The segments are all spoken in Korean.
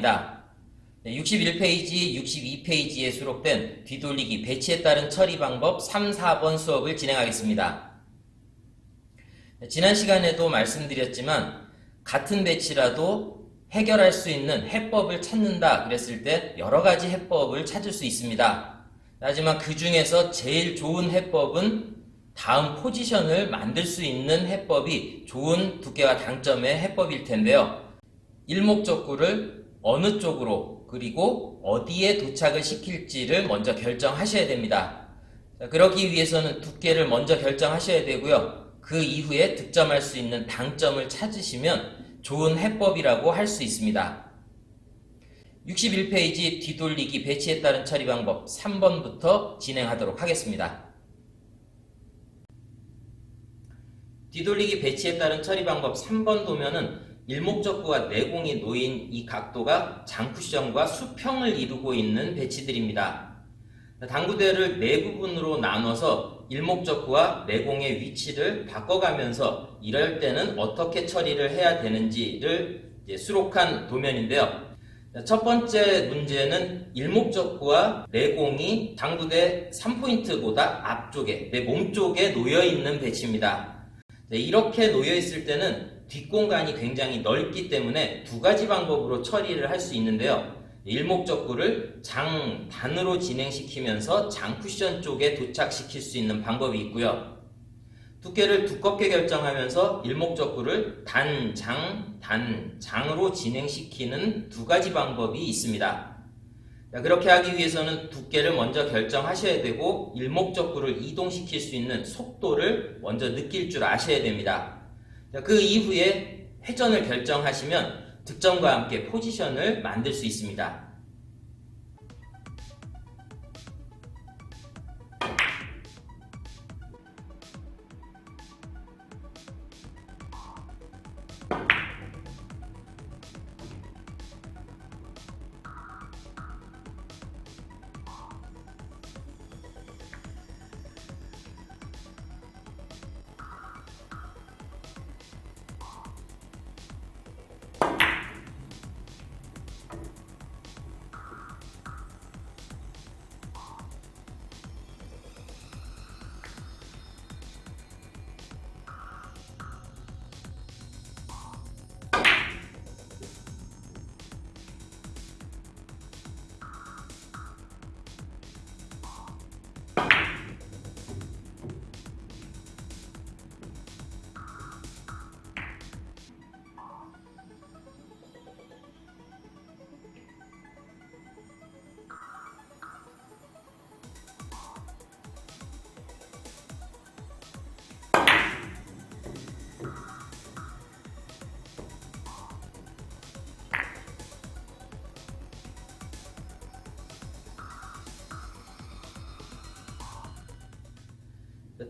김원상입니다. 61페이지, 62페이지에 수록된 뒤돌리기 배치에 따른 처리 방법 3, 4번 수업을 진행하겠습니다. 지난 시간에도 말씀드렸지만 같은 배치라도 해결할 수 있는 해법을 찾는다 그랬을 때 여러 가지 해법을 찾을 수 있습니다. 하지만 그 중에서 제일 좋은 해법은 다음 포지션을 만들 수 있는 해법이 좋은 두께와 당점의 해법일 텐데요. 일목적구를 어느 쪽으로 그리고 어디에 도착을 시킬지를 먼저 결정하셔야 됩니다. 자, 그러기 위해서는 두께를 먼저 결정하셔야 되고요. 그 이후에 득점할 수 있는 당점을 찾으시면 좋은 해법이라고 할 수 있습니다. 61페이지 뒤돌리기 배치에 따른 처리 방법 3번부터 진행하도록 하겠습니다. 뒤돌리기 배치에 따른 처리 방법 3번 도면은 일목적구와 내공이 놓인 이 각도가 장쿠션과 수평을 이루고 있는 배치들입니다. 당구대를 네 부분으로 나눠서 일목적구와 내공의 위치를 바꿔가면서 이럴 때는 어떻게 처리를 해야 되는지를 수록한 도면인데요. 첫 번째 문제는 일목적구와 내공이 당구대 3포인트보다 앞쪽에, 내 몸쪽에 놓여 있는 배치입니다. 이렇게 놓여 있을 때는 뒷공간이 굉장히 넓기 때문에 두 가지 방법으로 처리를 할 수 있는데요. 일목적구를 장단으로 진행시키면서 장쿠션 쪽에 도착시킬 수 있는 방법이 있고요. 두께를 두껍게 결정하면서 일목적구를 단, 장, 단, 장으로 진행시키는 두 가지 방법이 있습니다. 그렇게 하기 위해서는 두께를 먼저 결정하셔야 되고 일목적구를 이동시킬 수 있는 속도를 먼저 느낄 줄 아셔야 됩니다. 그 이후에 회전을 결정하시면 득점과 함께 포지션을 만들 수 있습니다.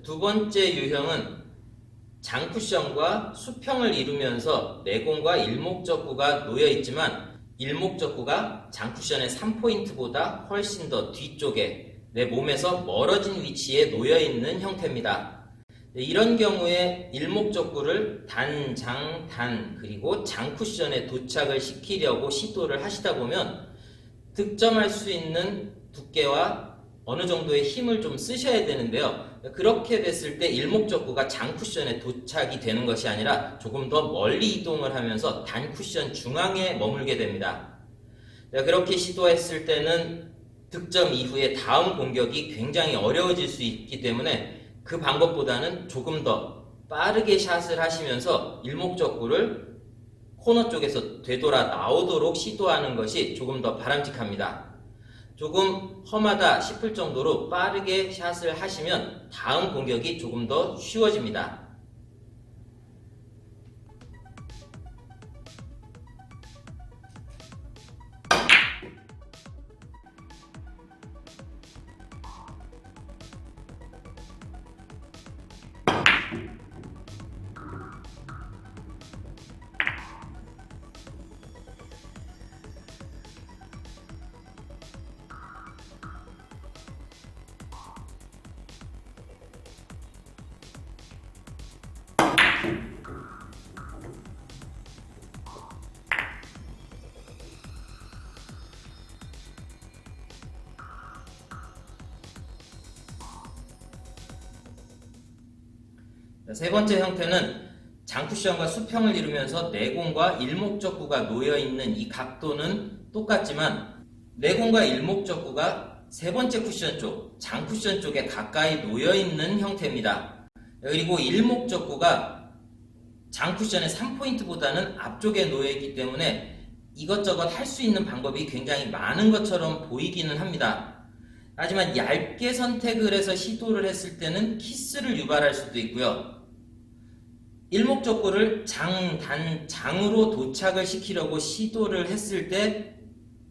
두 번째 유형은 장쿠션과 수평을 이루면서 내공과 일목적구가 놓여 있지만 일목적구가 장쿠션의 3포인트보다 훨씬 더 뒤쪽에 내 몸에서 멀어진 위치에 놓여 있는 형태입니다. 이런 경우에 일목적구를 단, 장, 단 그리고 장 쿠션에 도착을 시키려고 시도를 하시다 보면 득점할 수 있는 두께와 어느 정도의 힘을 좀 쓰셔야 되는데요. 그렇게 됐을 때 일목적구가 장쿠션에 도착이 되는 것이 아니라 조금 더 멀리 이동을 하면서 단쿠션 중앙에 머물게 됩니다. 그렇게 시도했을 때는 득점 이후에 다음 공격이 굉장히 어려워질 수 있기 때문에 그 방법보다는 조금 더 빠르게 샷을 하시면서 일목적구를 코너 쪽에서 되돌아 나오도록 시도하는 것이 조금 더 바람직합니다. 조금 험하다 싶을 정도로 빠르게 샷을 하시면 다음 공격이 조금 더 쉬워집니다. 세 번째 형태는 장쿠션과 수평을 이루면서 내공과 일목적구가 놓여 있는 이 각도는 똑같지만 내공과 일목적구가 세 번째 쿠션 쪽, 장쿠션 쪽에 가까이 놓여 있는 형태입니다. 그리고 일목적구가 장쿠션의 3포인트보다는 앞쪽에 놓여 있기 때문에 이것저것 할 수 있는 방법이 굉장히 많은 것처럼 보이기는 합니다. 하지만 얇게 선택을 해서 시도를 했을 때는 키스를 유발할 수도 있고요. 일목적구를 장, 단, 장으로 도착을 시키려고 시도를 했을 때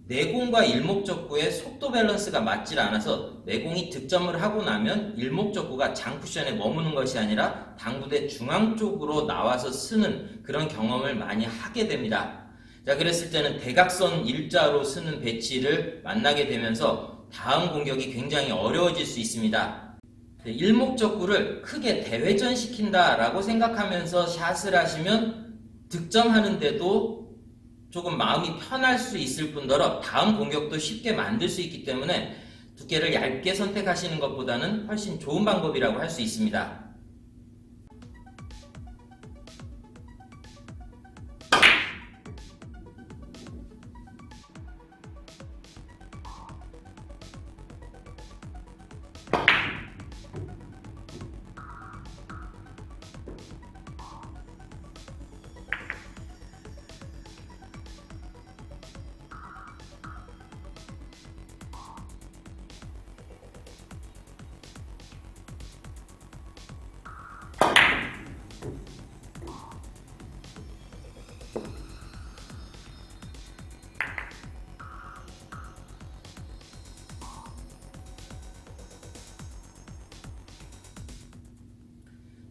내공과 일목적구의 속도 밸런스가 맞질 않아서 내공이 득점을 하고 나면 일목적구가 장 쿠션에 머무는 것이 아니라 당구대 중앙 쪽으로 나와서 쓰는 그런 경험을 많이 하게 됩니다. 자, 그랬을 때는 대각선 일자로 쓰는 배치를 만나게 되면서 다음 공격이 굉장히 어려워질 수 있습니다. 일목적구를 크게 대회전 시킨다라고 생각하면서 샷을 하시면 득점하는데도 조금 마음이 편할 수 있을 뿐더러 다음 공격도 쉽게 만들 수 있기 때문에 두께를 얇게 선택하시는 것보다는 훨씬 좋은 방법이라고 할 수 있습니다.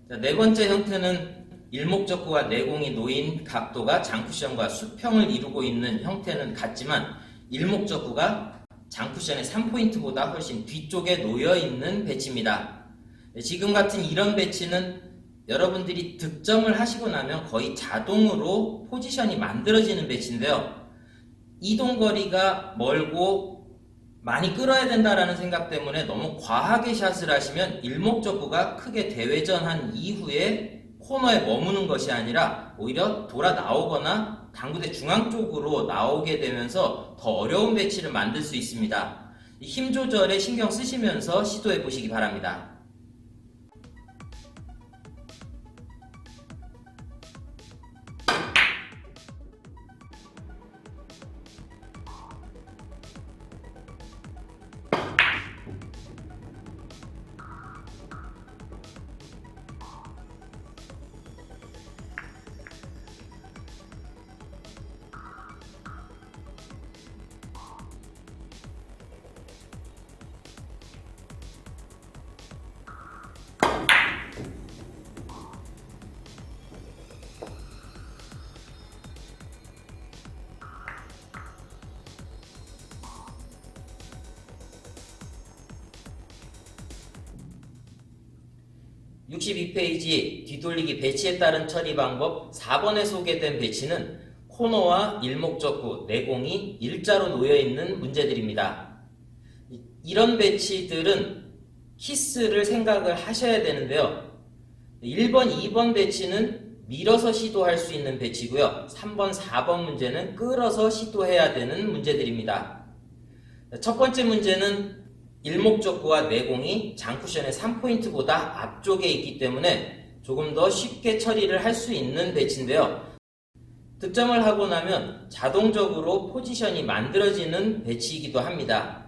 자, 네 번째 형태는 일목적구와 내공이 놓인 각도가 장쿠션과 수평을 이루고 있는 형태는 같지만 일목적구가 장쿠션의 3포인트보다 훨씬 뒤쪽에 놓여 있는 배치입니다. 네, 지금 같은 이런 배치는 여러분들이 득점을 하시고 나면 거의 자동으로 포지션이 만들어지는 배치인데요. 이동 거리가 멀고 많이 끌어야 된다라는 생각 때문에 너무 과하게 샷을 하시면 일목적구가 크게 대회전한 이후에 코너에 머무는 것이 아니라 오히려 돌아 나오거나 당구대 중앙 쪽으로 나오게 되면서 더 어려운 배치를 만들 수 있습니다. 힘 조절에 신경 쓰시면서 시도해 보시기 바랍니다. 육십이 페이지 뒤돌리기 배치에 따른 처리 방법 4번에 소개된 배치는 코너와 일목적구, 내공이 일자로 놓여 있는 문제들입니다. 이- 이런 배치들은 키스를 생각을 하셔야 되는데요. 1번, 2번 배치는 밀어서 시도할 수 있는 배치고요. 3번, 4번 문제는 끌어서 시도해야 되는 문제들입니다. 첫 번째 문제는 일목적구와 내공이 장쿠션의 3포인트보다 앞쪽에 있기 때문에 조금 더 쉽게 처리를 할 수 있는 배치인데요. 득점을 하고 나면 자동적으로 포지션이 만들어지는 배치이기도 합니다.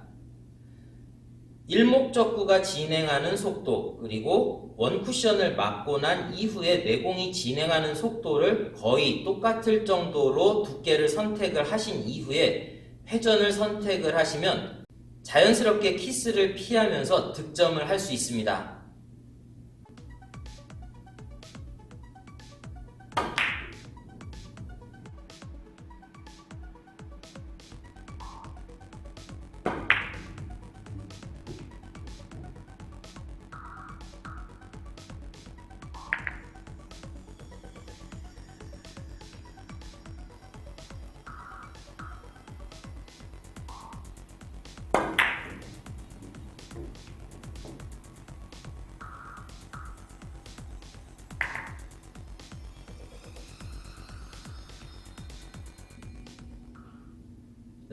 일목적구가 진행하는 속도 그리고 원쿠션을 맞고 난 이후에 내공이 진행하는 속도를 거의 똑같을 정도로 두께를 선택을 하신 이후에 회전을 선택을 하시면 자연스럽게 키스를 피하면서 득점을 할 수 있습니다.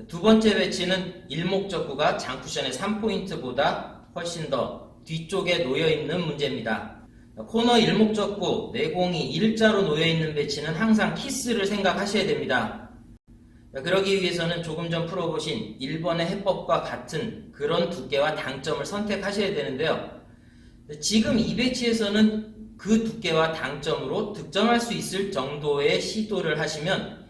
두 번째 배치는 일목적구가 장쿠션의 3포인트보다 훨씬 더 뒤쪽에 놓여 있는 문제입니다. 코너 일목적구 내공이 일자로 놓여 있는 배치는 항상 키스를 생각하셔야 됩니다. 그러기 위해서는 조금 전 풀어보신 1번의 해법과 같은 그런 두께와 당점을 선택하셔야 되는데요. 지금 이 배치에서는 그 두께와 당점으로 득점할 수 있을 정도의 시도를 하시면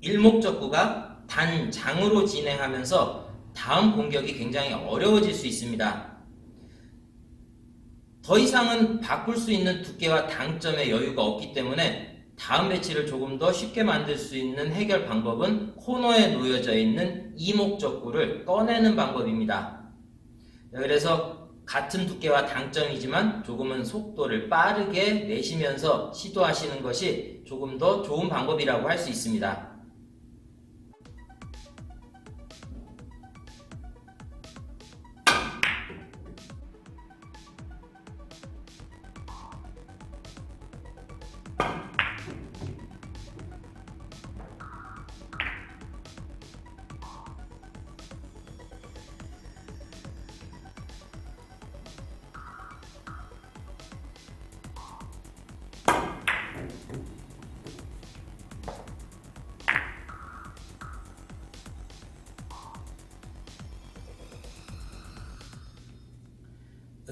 일목적구가 단장으로 진행하면서 다음 공격이 굉장히 어려워질 수 있습니다. 더 이상은 바꿀 수 있는 두께와 당점의 여유가 없기 때문에 다음 배치를 조금 더 쉽게 만들 수 있는 해결 방법은 코너에 놓여져 있는 이목적구를 꺼내는 방법입니다. 그래서 같은 두께와 당점이지만 조금은 속도를 빠르게 내시면서 시도하시는 것이 조금 더 좋은 방법이라고 할 수 있습니다.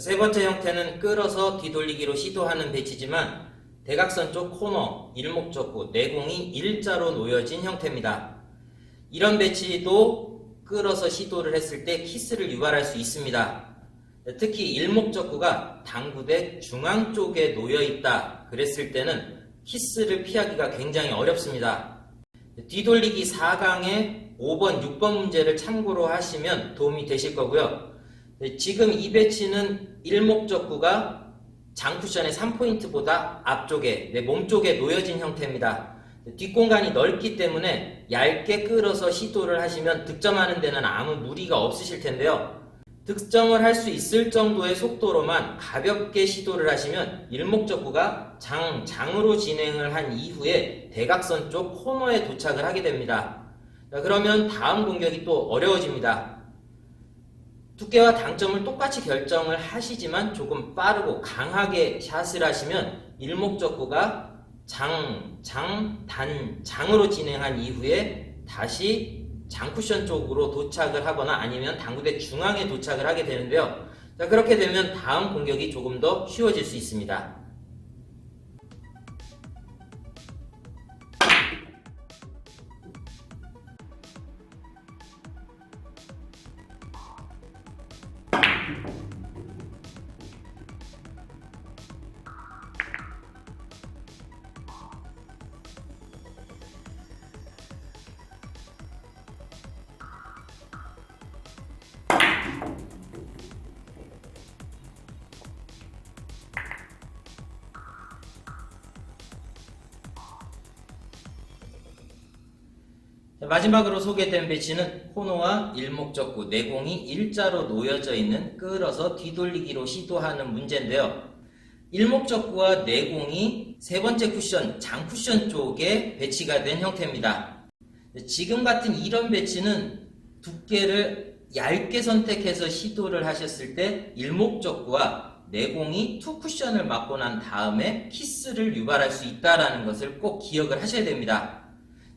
세 번째 형태는 끌어서 뒤돌리기로 시도하는 배치지만 대각선 쪽 코너, 일목적구, 내공이 일자로 놓여진 형태입니다. 이런 배치도 끌어서 시도를 했을 때 키스를 유발할 수 있습니다. 특히 일목적구가 당구대 중앙 쪽에 놓여 있다 그랬을 때는 키스를 피하기가 굉장히 어렵습니다. 뒤돌리기 4강의 5번, 6번 문제를 참고로 하시면 도움이 되실 거고요. 네, 지금 이 배치는 일목적구가 장쿠션의 3포인트보다 앞쪽에 내 몸쪽에 놓여진 형태입니다. 뒷공간이 넓기 때문에 얇게 끌어서 시도를 하시면 득점하는 데는 아무 무리가 없으실 텐데요. 득점을 할 수 있을 정도의 속도로만 가볍게 시도를 하시면 일목적구가 장, 장으로 진행을 한 이후에 대각선 쪽 코너에 도착을 하게 됩니다. 그러면 다음 공격이 또 어려워집니다. 두께와 당점을 똑같이 결정을 하시지만 조금 빠르고 강하게 샷을 하시면 일목적구가 장, 장, 단, 장으로 진행한 이후에 다시 장쿠션 쪽으로 도착을 하거나 아니면 당구대 중앙에 도착을 하게 되는데요. 자, 그렇게 되면 다음 공격이 조금 더 쉬워질 수 있습니다. 마지막으로 소개된 배치는 코너와 일목적구 내공이 일자로 놓여져 있는 끌어서 뒤돌리기로 시도하는 문제인데요. 일목적구와 내공이 세 번째 쿠션, 장쿠션 쪽에 배치가 된 형태입니다. 지금 같은 이런 배치는 두께를 얇게 선택해서 시도를 하셨을 때 일목적구와 내공이 투 쿠션을 맞고 난 다음에 키스를 유발할 수 있다는 것을 꼭 기억을 하셔야 됩니다.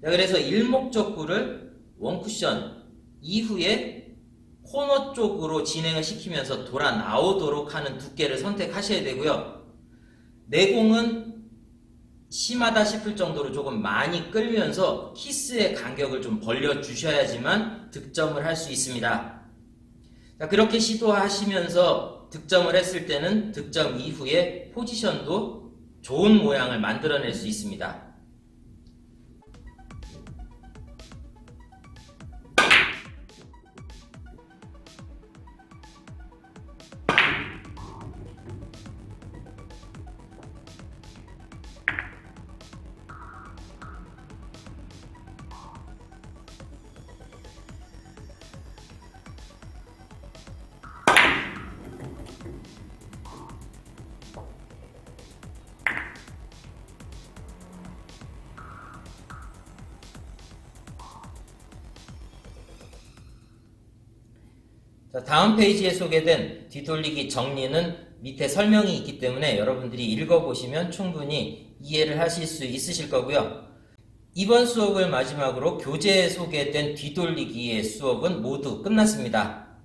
자, 그래서 일목적구를 원쿠션 이후에 코너 쪽으로 진행을 시키면서 돌아 나오도록 하는 두께를 선택하셔야 되고요. 내공은 심하다 싶을 정도로 조금 많이 끌면서 키스의 간격을 좀 벌려 주셔야지만 득점을 할 수 있습니다. 자, 그렇게 시도하시면서 득점을 했을 때는 득점 이후에 포지션도 좋은 모양을 만들어낼 수 있습니다. 다음 페이지에 소개된 뒤돌리기 정리는 밑에 설명이 있기 때문에 여러분들이 읽어보시면 충분히 이해를 하실 수 있으실 거고요. 이번 수업을 마지막으로 교재에 소개된 뒤돌리기의 수업은 모두 끝났습니다.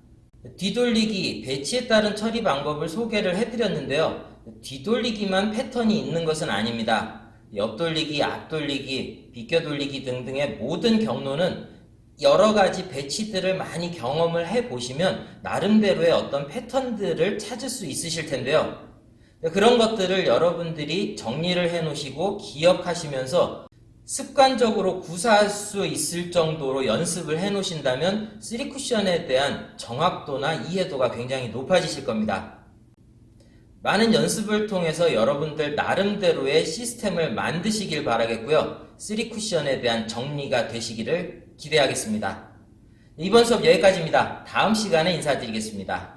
뒤돌리기, 배치에 따른 처리 방법을 소개를 해드렸는데요. 뒤돌리기만 패턴이 있는 것은 아닙니다. 옆돌리기, 앞돌리기, 비껴돌리기 등등의 모든 경로는 여러 가지 배치들을 많이 경험을 해 보시면 나름대로의 어떤 패턴들을 찾을 수 있으실 텐데요. 그런 것들을 여러분들이 정리를 해 놓으시고 기억하시면서 습관적으로 구사할 수 있을 정도로 연습을 해 놓으신다면 3쿠션에 대한 정확도나 이해도가 굉장히 높아지실 겁니다. 많은 연습을 통해서 여러분들 나름대로의 시스템을 만드시길 바라겠고요. 3쿠션에 대한 정리가 되시기를 기대하겠습니다. 이번 수업 여기까지입니다. 다음 시간에 인사드리겠습니다.